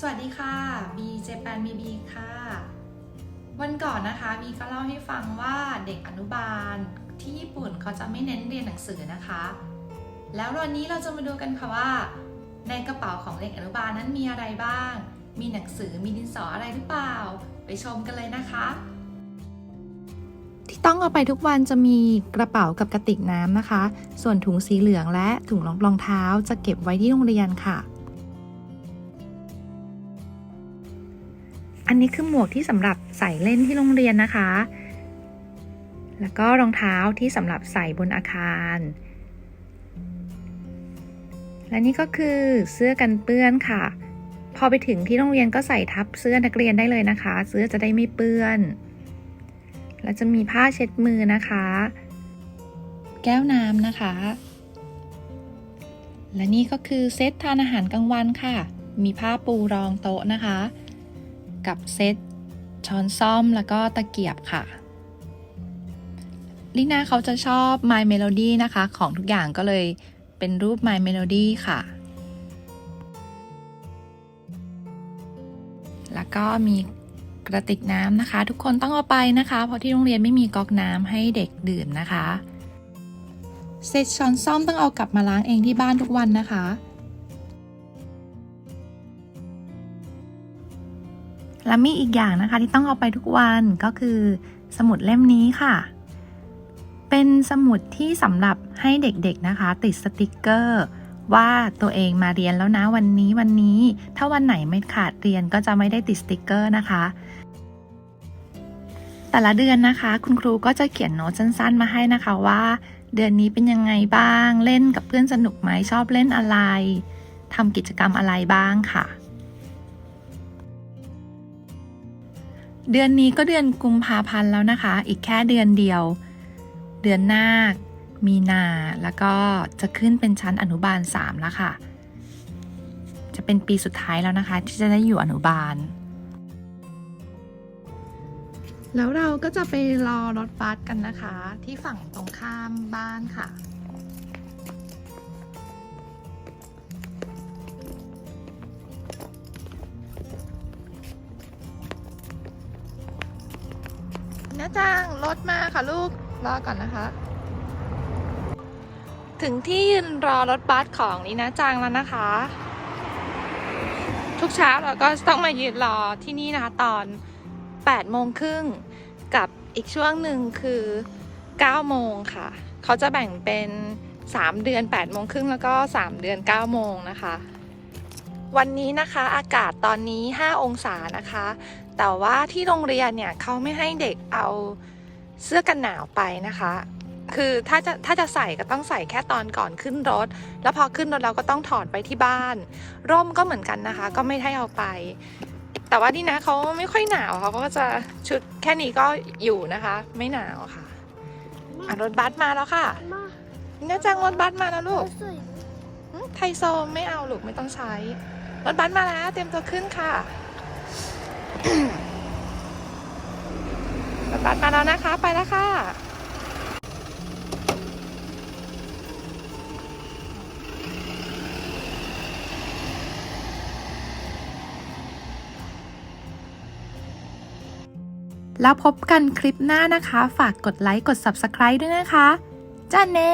สวัสดีค่ะบีเจแปนบีบีค่ะ วันก่อนนะคะบีก็เล่าให้ฟังว่าเด็กอนุบาลที่ญี่ปุ่นเขาจะไม่เน้นเรียนหนังสือนะคะ แล้ววันนี้เราจะมาดูกันค่ะว่า ในกระเป๋าของเด็กอนุบาลนั้นมีอะไรบ้าง มีหนังสือมีดินสออะไรหรือเปล่า ไปชมกันเลยนะคะ ที่ต้องเอาไปทุกวันจะมีกระเป๋ากับกระติกน้ำนะคะ ส่วนถุงสีเหลืองและถุงรองเท้าจะเก็บไว้ที่โรงเรียนค่ะ อันนี้คือหมวกที่สำหรับใส่เล่นที่โรงเรียนนะคะ แล้วก็รองเท้าที่สำหรับใส่บนอาคาร และนี่ก็คือเสื้อกันเปื้อนค่ะ พอไปถึงที่โรงเรียนก็ใส่ทับเสื้อนักเรียนได้เลยนะคะ เสื้อจะได้ไม่เปื้อน แล้วจะมีผ้าเช็ดมือนะคะ แก้วน้ำนะคะ และนี่ก็คือเซตทานอาหารกลางวันค่ะ มีผ้าปูรองโต๊ะนะคะ กับเซตช้อนซ่อมแล้วก็ตะเกียบค่ะลิน่าเขาจะชอบ My Melody นะคะ ของทุกอย่างก็เลยเป็นรูป My Melody ค่ะ แล้วก็มีกระติกน้ำนะคะ ทุกคนต้องเอาไปนะคะ เพราะที่โรงเรียนไม่มีก๊อกน้ำให้เด็กดื่มนะคะเซตช้อนซ่อมต้องเอากลับมาล้างเองที่บ้านทุกวันนะคะ และมีอีกอย่างนะคะที่ต้องเอาไปทุกวันก็คือสมุดเล่มนี้ค่ะ เป็นสมุดที่สำหรับให้เด็กๆนะคะ ติดสติกเกอร์ ว่าตัวเองมาเรียนแล้วนะวันนี้วันนี้ ถ้าวันไหนไม่ขาดเรียนก็จะไม่ได้ติดสติกเกอร์นะคะ แต่ละเดือนนะคะ คุณครูก็จะเขียนโน้ตสั้นๆ มาให้นะคะว่า เดือนนี้เป็นยังไงบ้าง เล่นกับเพื่อนสนุกไหมชอบเล่นอะไรทำกิจกรรมอะไรบ้างค่ะ เดือนนี้ก็เดือนกุมภาพันธ์แล้วนะคะ อีกแค่เดือนเดียว เดือนหน้ามีนา แล้วก็จะขึ้นเป็นชั้นอนุบาล 3 แล้วค่ะ จะเป็นปีสุดท้ายแล้วนะคะ ที่จะได้อยู่อนุบาล แล้วเราก็จะไปรอรถบัสกันนะคะ ที่ฝั่งตรงข้ามบ้านค่ะ นะจังรถมาค่ะลูก รอก่อนนะคะ ถึงที่ยืนรอรถบัสของนี่นะจังแล้วนะคะ ทุกเช้าเราก็ต้องมายืนรอที่นี่นะคะ ตอน8โมงครึ่งกับอีกช่วงหนึ่งคือ9โมงค่ะ เขาจะแบ่งเป็น3เดือน8โมงครึ่งแล้วก็ 3 เดือน9โมงนะคะ วันนี้นะคะอากาศตอนนี้ 5 องศานะคะ แต่ว่าที่โรงเรียนเนี่ยเขาไม่ให้เด็กเอาเสื้อกันหนาวไปนะคะ คือถ้าจะถ้าจะใส่ก็ต้องใส่แค่ตอนก่อนขึ้นรถ แล้วพอขึ้นรถเราก็ต้องถอดไปที่บ้าน ร่มก็เหมือนกันนะคะ ก็ไม่ให้เอาไป แต่ว่านี่นะเขาไม่ค่อยหนาวเขาก็จะชุดแค่นี้ก็อยู่นะคะ ไม่หนาวค่ะอะรถบัสมาแล้วค่ะมานี่นะจังรถบัสมาแล้วลูกสวยอืมไทโซไม่เอาลูกไม่ต้องใช้ รถบัสมาแล้ว เตรียมตัวขึ้นค่ะ รถบัสมาแล้วนะคะ ไปแล้วค่ะ แล้วพบกันคลิปหน้านะคะ ฝากกดไลค์ กด Subscribe ด้วยนะคะจ้าเน่